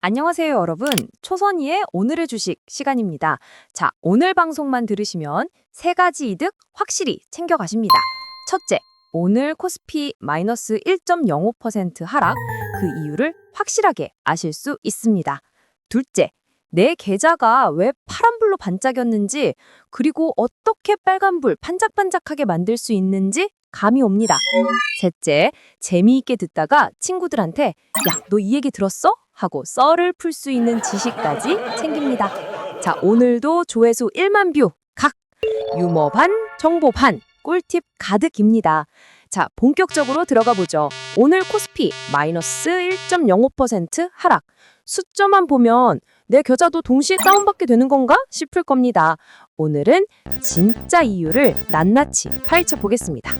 안녕하세요, 여러분. 초선이의 오늘의 주식 시간입니다. 자, 오늘 방송만 들으시면 세 가지 이득 확실히 챙겨가십니다. 첫째, 오늘 코스피 마이너스 1.05% 하락, 그 이유를 확실하게 아실 수 있습니다. 둘째, 내 계좌가 왜 파란불로 반짝였는지, 그리고 어떻게 빨간불 반짝반짝하게 만들 수 있는지 감이 옵니다. 셋째, 재미있게 듣다가 친구들한테 야, 너 이 얘기 들었어? 하고 썰을 풀 수 있는 지식까지 챙깁니다. 자, 오늘도 조회수 1만 뷰 각! 유머 반, 정보 반, 꿀팁 가득입니다. 자, 본격적으로 들어가 보죠. 오늘 코스피 마이너스 1.05% 하락. 숫자만 보면 내 계좌도 동시에 다운받게 되는 건가 싶을 겁니다. 오늘은 진짜 이유를 낱낱이 파헤쳐 보겠습니다.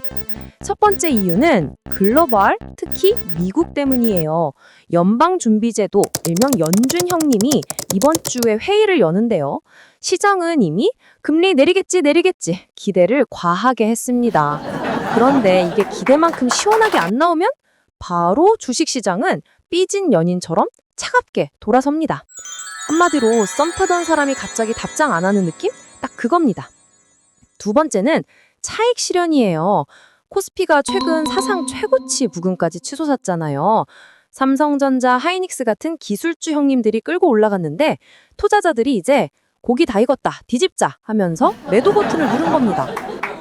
첫 번째 이유는 글로벌, 특히 미국 때문이에요. 연방준비제도, 일명 연준 형님이 이번 주에 회의를 여는데요. 시장은 이미 금리 내리겠지, 내리겠지 기대를 과하게 했습니다. 그런데 이게 기대만큼 시원하게 안 나오면 바로 주식시장은 삐진 연인처럼 차갑게 돌아섭니다. 한마디로 썸 타던 사람이 갑자기 답장 안 하는 느낌? 딱 그겁니다. 두 번째는 차익 실현이에요. 코스피가 최근 사상 최고치 부근까지 치솟았잖아요. 삼성전자, 하이닉스 같은 기술주 형님들이 끌고 올라갔는데 투자자들이 이제 고기 다 익었다, 뒤집자 하면서 매도 버튼을 누른 겁니다.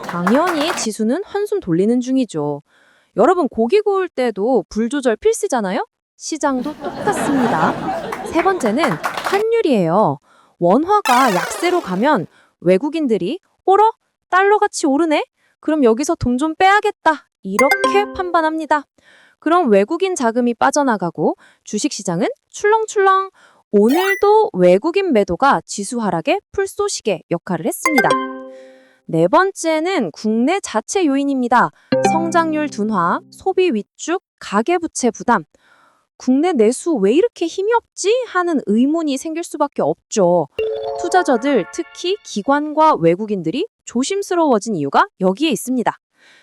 당연히 지수는 한숨 돌리는 중이죠. 여러분 고기 구울 때도 불 조절 필수잖아요? 시장도 똑같습니다. 세 번째는 환율이에요. 원화가 약세로 가면 외국인들이 오러 달러같이 오르네? 그럼 여기서 돈 좀 빼야겠다. 이렇게 판단합니다. 그럼 외국인 자금이 빠져나가고 주식시장은 출렁출렁 오늘도 외국인 매도가 지수 하락의 풀쏘시개 역할을 했습니다. 네 번째는 국내 자체 요인입니다. 성장률 둔화, 소비 위축, 가계부채 부담. 국내 내수 왜 이렇게 힘이 없지? 하는 의문이 생길 수밖에 없죠. 투자자들, 특히 기관과 외국인들이 조심스러워진 이유가 여기에 있습니다.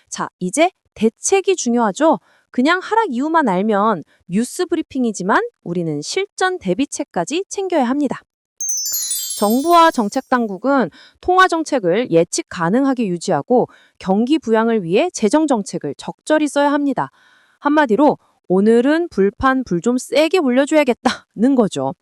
자, 이제 대책이 중요하죠. 그냥 하락 이유만 알면 뉴스 브리핑이지만 우리는 실전 대비책까지 챙겨야 합니다. 정부와 정책 당국은 통화 정책을 예측 가능하게 유지하고 경기 부양을 위해 재정 정책을 적절히 써야 합니다. 한마디로 오늘은 불판 불 좀 세게 물려줘야겠다는 거죠.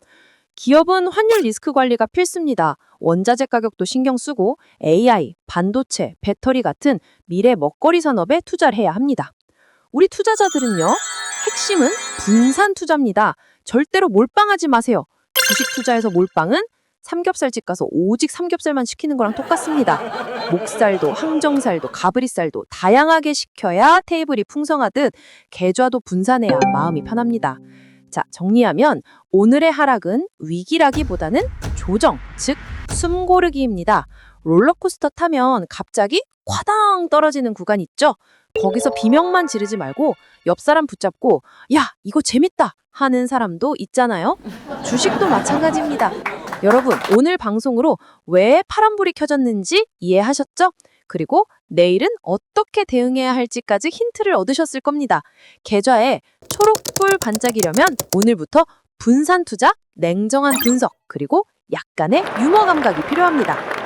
기업은 환율 리스크 관리가 필수입니다. 원자재 가격도 신경 쓰고 AI, 반도체, 배터리 같은 미래 먹거리 산업에 투자를 해야 합니다. 우리 투자자들은요, 핵심은 분산 투자입니다. 절대로 몰빵하지 마세요. 주식 투자에서 몰빵은 삼겹살집 가서 오직 삼겹살만 시키는 거랑 똑같습니다. 목살도 항정살도 가브리살도 다양하게 시켜야 테이블이 풍성하듯 계좌도 분산해야 마음이 편합니다. 자, 정리하면 오늘의 하락은 위기라기보다는 조정, 즉 숨고르기입니다. 롤러코스터 타면 갑자기 kwa당 떨어지는 구간 있죠? 거기서 비명만 지르지 말고 옆 사람 붙잡고 야, 이거 재밌다 하는 사람도 있잖아요. 주식도 마찬가지입니다. 여러분, 오늘 방송으로 왜 파란불이 켜졌는지 이해하셨죠? 그리고 내일은 어떻게 대응해야 할지까지 힌트를 얻으셨을 겁니다. 계좌에 초록불 반짝이려면 오늘부터 분산 투자, 냉정한 분석, 그리고 약간의 유머 감각이 필요합니다.